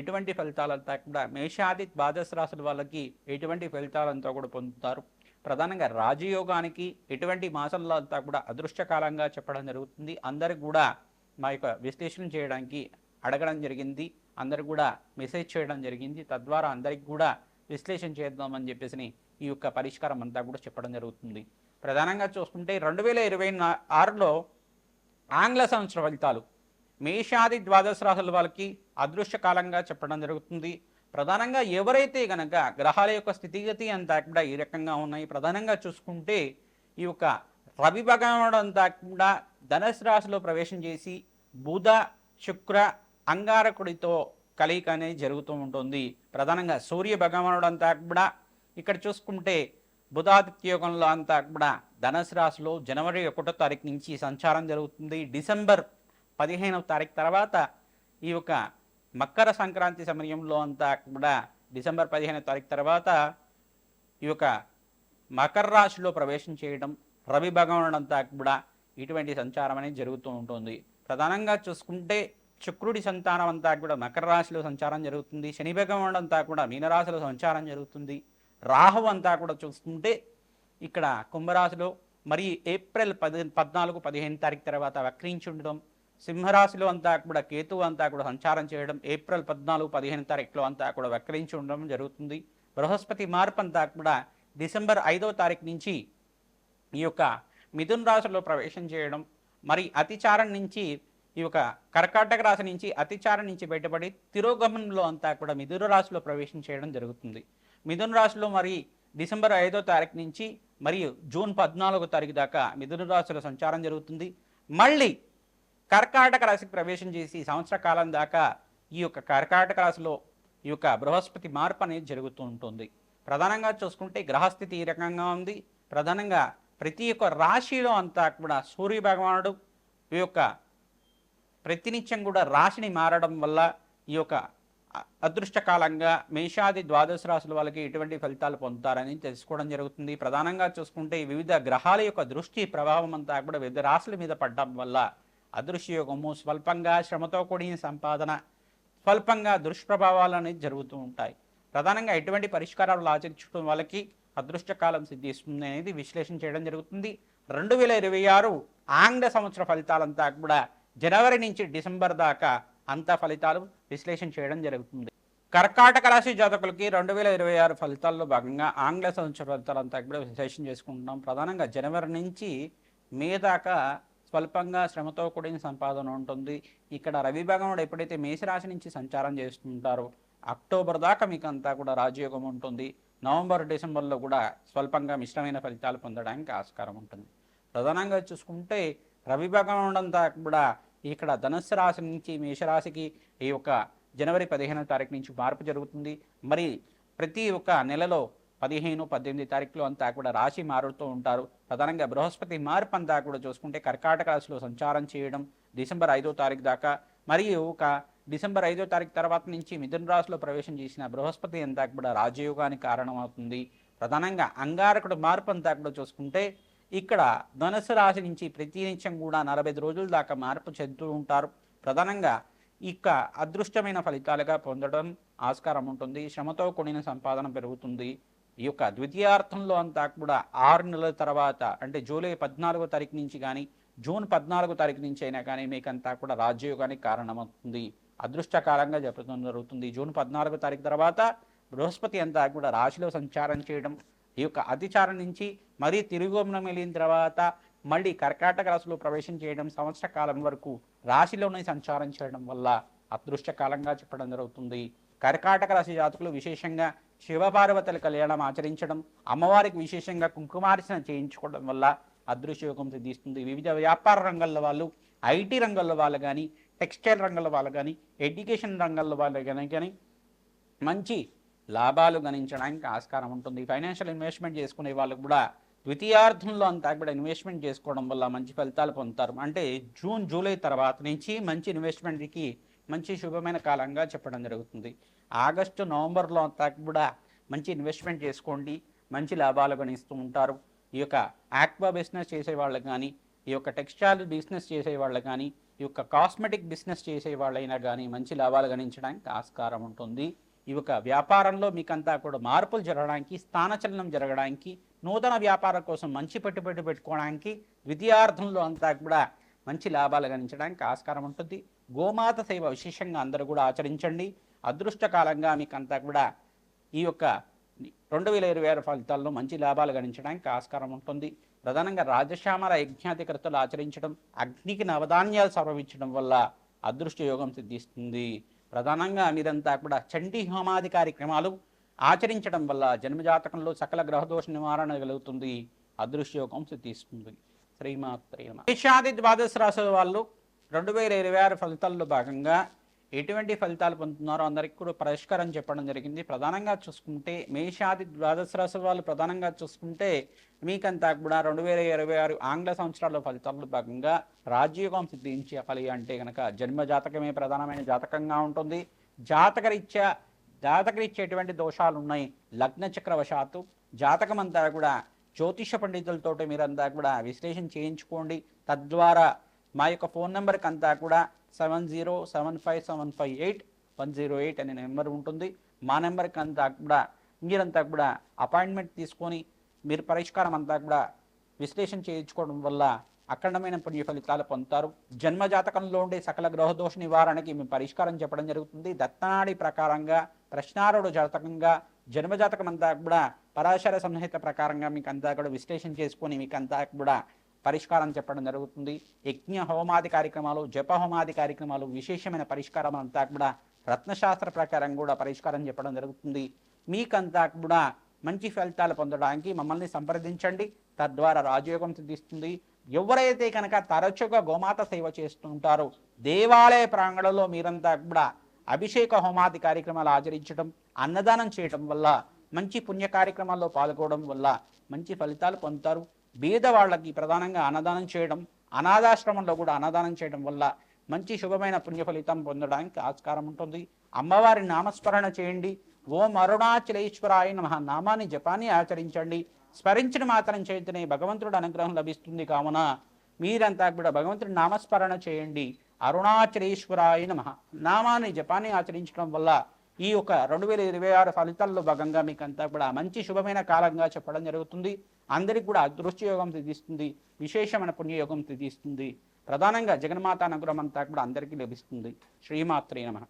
ఎటువంటి ఫలితాలంతా కూడా మేషాది ద్వాదశ రాశుల వాళ్ళకి ఎటువంటి ఫలితాలంతా కూడా పొందుతారు. ప్రధానంగా రాజయోగానికి ఎటువంటి మాసంలో అంతా కూడా అదృష్టకాలంగా చెప్పడం జరుగుతుంది. అందరికి కూడా మా యొక్క విశ్లేషణ చేయడానికి అడగడం జరిగింది. అందరు కూడా మెసేజ్ చేయడం జరిగింది. తద్వారా అందరికి కూడా విశ్లేషణ చేద్దామని చెప్పేసి ఈ యొక్క పరిష్కారం అంతా కూడా చెప్పడం జరుగుతుంది. ప్రధానంగా చూసుకుంటే రెండు వేల ఇరవై ఆరులో ఆంగ్ల సంవత్సర ఫలితాలు. మేషాది ద్వాదశ రాశుల వాళ్ళకి అదృష్టకాలంగా చెప్పడం జరుగుతుంది. ప్రధానంగా ఎవరైతే గనక గ్రహాల యొక్క స్థితిగతి అంతా కూడా ఈ రకంగా ఉన్నాయి ప్రధానంగా చూసుకుంటే ఈ యొక్క రవి భగవానుడు అంతా కూడా ధనుసు రాశిలో ప్రవేశం చేసి బుధ శుక్ర అంగారకుడితో కలయిక అనేది జరుగుతూ ఉంటుంది. ప్రధానంగా సూర్య భగవానుడు అంతా కూడా ఇక్కడ చూసుకుంటే బుధాదిత్య యోగంలో అంతా కూడా ధనుసు రాశిలో జనవరి ఒకటో తారీఖు నుంచి సంచారం జరుగుతుంది. డిసెంబర్ పదిహేనవ తారీఖు తర్వాత ఈ యొక్క మకర సంక్రాంతి సమయంలో అంతా కూడా డిసెంబర్ పదిహేను తారీఖు తర్వాత ఈ యొక్క మకర రాశిలో ప్రవేశం చేయడం రవి భగవానుడు అంతా కూడా ఇటువంటి సంచారం అనేది జరుగుతూ ఉంటుంది. ప్రధానంగా చూసుకుంటే శుక్రుడి సంతానం అంతా కూడా మకర రాశిలో సంచారం జరుగుతుంది. శని భగవానుడు అంతా కూడా మీనరాశిలో సంచారం జరుగుతుంది. రాహు అంతా కూడా చూసుకుంటే ఇక్కడ కుంభరాశిలో మరి ఏప్రిల్ పది పద్నాలుగు పదిహేను తారీఖు తర్వాత వక్రించి ఉండడం సింహరాశిలో అంతా కూడా కేతువు అంతా కూడా సంచారం చేయడం ఏప్రిల్ పద్నాలుగు పదిహేను తారీఖులో అంతా కూడా వక్రించి ఉండడం జరుగుతుంది. బృహస్పతి మార్పు అంతా కూడా డిసెంబర్ ఐదవ తారీఖు నుంచి ఈ యొక్క మిథున్ రాశిలో ప్రవేశం చేయడం మరి అతిచారం నుంచి ఈ యొక్క కర్కాటక రాశి నుంచి అతిచారం నుంచి బయటపడి తిరోగమనంలో అంతా కూడా మిథున రాశిలో ప్రవేశం చేయడం జరుగుతుంది. మిథున రాశిలో మరి డిసెంబర్ ఐదో తారీఖు నుంచి మరియు జూన్ పద్నాలుగో తారీఖు దాకా మిథున రాశిలో సంచారం జరుగుతుంది. మళ్ళీ కర్కాటక రాశికి ప్రవేశం చేసి సంవత్సర కాలం దాకా ఈ యొక్క కర్కాటక రాశిలో ఈ యొక్క బృహస్పతి మార్పు అనేది జరుగుతూ ఉంటుంది. ప్రధానంగా చూసుకుంటే గ్రహస్థితి ఈ రకంగా ఉంది. ప్రధానంగా ప్రతి ఒక్క రాశిలో అంతా కూడా సూర్య భగవానుడు ఈ యొక్క ప్రతినిత్యం కూడా రాశిని మారడం వల్ల ఈ యొక్క అదృష్టకాలంగా మేషాది ద్వాదశ రాశుల వాళ్ళకి ఎటువంటి ఫలితాలు పొందుతారని తెలుసుకోవడం జరుగుతుంది. ప్రధానంగా చూసుకుంటే వివిధ గ్రహాల యొక్క దృష్టి ప్రభావం అంతా కూడా వివిధ రాశుల మీద పడడం వల్ల అదృశ్యయోగము స్వల్పంగా శ్రమతో కూడిన సంపాదన స్వల్పంగా దుష్ప్రభావాలు అనేది జరుగుతూ ఉంటాయి. ప్రధానంగా ఎటువంటి పరిష్కారాలు ఆచరించడం వాళ్ళకి అదృష్టకాలం సిద్ధిస్తుంది అనేది విశ్లేషణ చేయడం జరుగుతుంది. రెండు వేల ఇరవై ఆరు ఆంగ్ల సంవత్సర ఫలితాలంతా కూడా జనవరి నుంచి డిసెంబర్ దాకా అంత ఫలితాలు విశ్లేషణ చేయడం జరుగుతుంది. కర్కాటక రాశి జాతకులకి రెండు వేల ఇరవై ఆరు ఫలితాల్లో భాగంగా ఆంగ్ల సంవత్సర ఫలితాలంతా కూడా విశ్లేషణ చేసుకుంటున్నాం. ప్రధానంగా జనవరి నుంచి మే దాకా స్వల్పంగా శ్రమతో కూడిన సంపాదన ఉంటుంది. ఇక్కడ రవి భగవానుడు ఎప్పుడైతే మేషరాశి నుంచి సంచారం చేస్తుంటారో అక్టోబర్ దాకా మీకు అంతా కూడా రాజయోగం ఉంటుంది. నవంబర్ డిసెంబర్లో కూడా స్వల్పంగా మిశ్రమైన ఫలితాలు పొందడానికి ఆస్కారం ఉంటుంది. ప్రధానంగా చూసుకుంటే రవి భగవానుడు అంతా కూడా ఇక్కడ ధనుస్సు రాశి నుంచి మేషరాశికి ఈ యొక్క జనవరి పదిహేనో తారీఖు నుంచి మార్పు జరుగుతుంది. మరి ప్రతి ఒక్క నెలలో పదిహేను పద్దెనిమిది తారీఖులో అంతా కూడా రాశి మారుతూ ఉంటారు. ప్రధానంగా బృహస్పతి మార్పు అంతా కూడా చూసుకుంటే కర్కాటక రాశిలో సంచారం చేయడం డిసెంబర్ ఐదో తారీఖు దాకా మరియు ఒక డిసెంబర్ ఐదో తారీఖు తర్వాత నుంచి మిథున రాశిలో ప్రవేశం చేసిన బృహస్పతి అంతా కూడా రాజయోగానికి కారణమవుతుంది. ప్రధానంగా అంగారకుడు మార్పు అంతా కూడా చూసుకుంటే ఇక్కడ ధనుసు రాశి నుంచి ప్రతినిత్యం కూడా నలభై ఐదు రోజుల దాకా మార్పు చెందుతూ ఉంటారు. ప్రధానంగా ఇక అదృష్టమైన ఫలితాలుగా పొందడం ఆస్కారం ఉంటుంది. శ్రమతో కూడిన సంపాదన పెరుగుతుంది. ఈ యొక్క ద్వితీయార్థంలో అంతా కూడా ఆరు నెలల తర్వాత అంటే జూలై పద్నాలుగో తారీఖు నుంచి కానీ జూన్ పద్నాలుగో తారీఖు నుంచి అయినా కానీ మీకంతా కూడా రాజయోగానికి కారణమవుతుంది. అదృష్టకాలంగా చెప్పడం జరుగుతుంది. జూన్ పద్నాలుగో తారీఖు తర్వాత బృహస్పతి అంతా కూడా రాశిలో సంచారం చేయడం ఈ యొక్క అతిచారం నుంచి మరీ తిరుగుమనం వెళ్ళిన తర్వాత మళ్ళీ కర్కాటక రాశిలో ప్రవేశం చేయడం సంవత్సర కాలం వరకు రాశిలోనే సంచారం చేయడం వల్ల అదృష్టకాలంగా చెప్పడం జరుగుతుంది. కర్కాటక రాశి జాతకులు విశేషంగా శివపార్వతుల కళ్యాణం ఆచరించడం అమ్మవారికి విశేషంగా కుంకుమార్చన చేయించుకోవడం వల్ల అదృశ్యయోగం సిద్ధిస్తుంది. వివిధ వ్యాపార రంగాల్లో వాళ్ళు ఐటీ రంగంలో వాళ్ళు కానీ టెక్స్టైల్ రంగంలో వాళ్ళు కానీ ఎడ్యుకేషన్ రంగంలో వాళ్ళు కానీ కానీ మంచి లాభాలు గణించడానికి ఆస్కారం ఉంటుంది. ఫైనాన్షియల్ ఇన్వెస్ట్మెంట్ చేసుకునే వాళ్ళకు కూడా ద్వితీయార్థంలో అంతా కూడా ఇన్వెస్ట్మెంట్ చేసుకోవడం వల్ల మంచి ఫలితాలు పొందుతారు. అంటే జూన్ జూలై తర్వాత నుంచి మంచి ఇన్వెస్ట్మెంట్కి మంచి శుభమైన కాలంగా చెప్పడం జరుగుతుంది. ఆగస్టు నవంబర్లో అంతా కూడా మంచి ఇన్వెస్ట్మెంట్ చేసుకోండి. మంచి లాభాలు గణిస్తూ ఉంటారు. ఈ యొక్క ఆక్వా బిజినెస్ చేసే వాళ్ళకి కానీ ఈ యొక్క టెక్స్టైల్ బిజినెస్ చేసే వాళ్ళకి కానీ ఈ యొక్క కాస్మెటిక్ బిజినెస్ చేసే వాళ్ళైనా కానీ మంచి లాభాలు గణించడానికి ఆస్కారం ఉంటుంది. ఈ యొక్క వ్యాపారంలో మీకంతా కూడా మార్పులు జరగడానికి స్థానచలనం జరగడానికి నూతన వ్యాపారం కోసం మంచి పెట్టుబడి పెట్టుకోవడానికి విద్యార్థంలో అంతా కూడా మంచి లాభాలు గణించడానికి ఆస్కారం ఉంటుంది. గోమాత సేవ విశేషంగా అందరూ కూడా ఆచరించండి. అదృష్టకాలంగా మీకంతా కూడా ఈ యొక్క రెండు వేల ఇరవై ఆరు ఫలితాల్లో మంచి లాభాలు గణించడానికి ఆస్కారం ఉంటుంది. ప్రధానంగా రాజశ్యామల యజ్ఞాధికృతలు ఆచరించడం అగ్నికి నవధాన్యాలు సమర్పించడం వల్ల అదృష్ట యోగం సిద్ధిస్తుంది. ప్రధానంగా మీరంతా కూడా చండీ హోమాది కార్యక్రమాలు ఆచరించడం వల్ల జన్మజాతకంలో సకల గ్రహదోష నివారణ కలుగుతుంది. అదృష్టయోగం సిద్ధిస్తుంది. శ్రీమాత్రే శేషాది ద్వాదశ రాశుల వాళ్ళు రెండు వేల ఇరవై ఆరు ఫలితాల్లో భాగంగా ఎటువంటి ఫలితాలు పొందుతున్నారో అందరికీ కూడా పరిష్కారం చెప్పడం జరిగింది. ప్రధానంగా చూసుకుంటే మేషాది ద్వాదశ రాశుల వాళ్ళు ప్రధానంగా చూసుకుంటే మీకంతా కూడా రెండు వేల ఇరవై ఆరు ఆంగ్ల సంవత్సరాల ఫలితాల్లో భాగంగా రాజయోగం సిద్ధించాలి అంటే కనుక జన్మ జాతకమే ప్రధానమైన జాతకంగా ఉంటుంది. జాతకరీత్యా జాతకరీత్యేటువంటి దోషాలు ఉన్నాయి లగ్న చక్రవశాత్తు జాతకం అంతా కూడా జ్యోతిష పండితులతో మీరంతా కూడా విశ్లేషణ చేయించుకోండి. తద్వారా మా యొక్క ఫోన్ నెంబర్కి అంతా కూడా seven zero seven five seven five eight one zero eight అనే నెంబర్ ఉంటుంది. మా నెంబర్కి అంతా కూడా మీరంతా కూడా అపాయింట్మెంట్ తీసుకొని మీరు పరిష్కారం అంతా కూడా విశ్లేషణ చేయించుకోవడం వల్ల అఖండమైన పుణ్య ఫలితాలు పొందుతారు. జన్మజాతకంలో ఉండే సకల గ్రహదోష నివారణకి మేము పరిష్కారం చెప్పడం జరుగుతుంది. దత్తనాడి ప్రకారంగా ప్రశ్నారుడు జాతకంగా జన్మజాతకం అంతా కూడా పరాశర సంహిత ప్రకారంగా మీకు అంతా కూడా విశ్లేషణ చేసుకొని మీకు అంతా కూడా పరిష్కారం చెప్పడం జరుగుతుంది. యజ్ఞ హోమాది కార్యక్రమాలు జప హోమాది కార్యక్రమాలు విశేషమైన పరిష్కారం అంతా కూడా రత్నశాస్త్ర ప్రకారం కూడా పరిష్కారం చెప్పడం జరుగుతుంది. మీకంతా కూడా మంచి ఫలితాలు పొందడానికి మమ్మల్ని సంప్రదించండి. తద్వారా రాజయోగం సిద్ధిస్తుంది. ఎవరైతే కనుక తరచుగా గోమాత సేవ చేస్తుంటారో దేవాలయ ప్రాంగణంలో మీరంతా కూడా అభిషేక హోమాది కార్యక్రమాలు ఆచరించడం అన్నదానం చేయడం వల్ల మంచి పుణ్య కార్యక్రమాల్లో పాల్గొనడం వల్ల మంచి ఫలితాలు పొందుతారు. బీద వాళ్ళకి ప్రధానంగా అన్నదానం చేయడం అనాథాశ్రమంలో కూడా అన్నదానం చేయడం వల్ల మంచి శుభమైన పుణ్య ఫలితం పొందడానికి ఆస్కారం ఉంటుంది. అమ్మవారి నామస్మరణ చేయండి. ఓం అరుణాచలేశ్వరాయ మహా నామాన్ని జపాన్ని ఆచరించండి. స్మరించిన మాత్రం చేతనే భగవంతుడు అనుగ్రహం లభిస్తుంది కావున మీరంతా కూడా భగవంతుడి నామస్మరణ చేయండి. అరుణాచలేశ్వరాయ నమ. నామాన్ని జపాన్ని ఆచరించడం వల్ల ఈ యొక్క రెండు వేల ఇరవై ఆరు ఫలితాల్లో భాగంగా మీకు అంతా కూడా మంచి శుభమైన కాలంగా చెప్పడం జరుగుతుంది. అందరికి కూడా అదృష్టయోగం సిద్ధిస్తుంది. విశేషమైన పుణ్యయోగం సిద్ధిస్తుంది. ప్రధానంగా జగన్మాత అనుగ్రహం అంతా కూడా అందరికీ లభిస్తుంది. శ్రీమాత్రే నమ.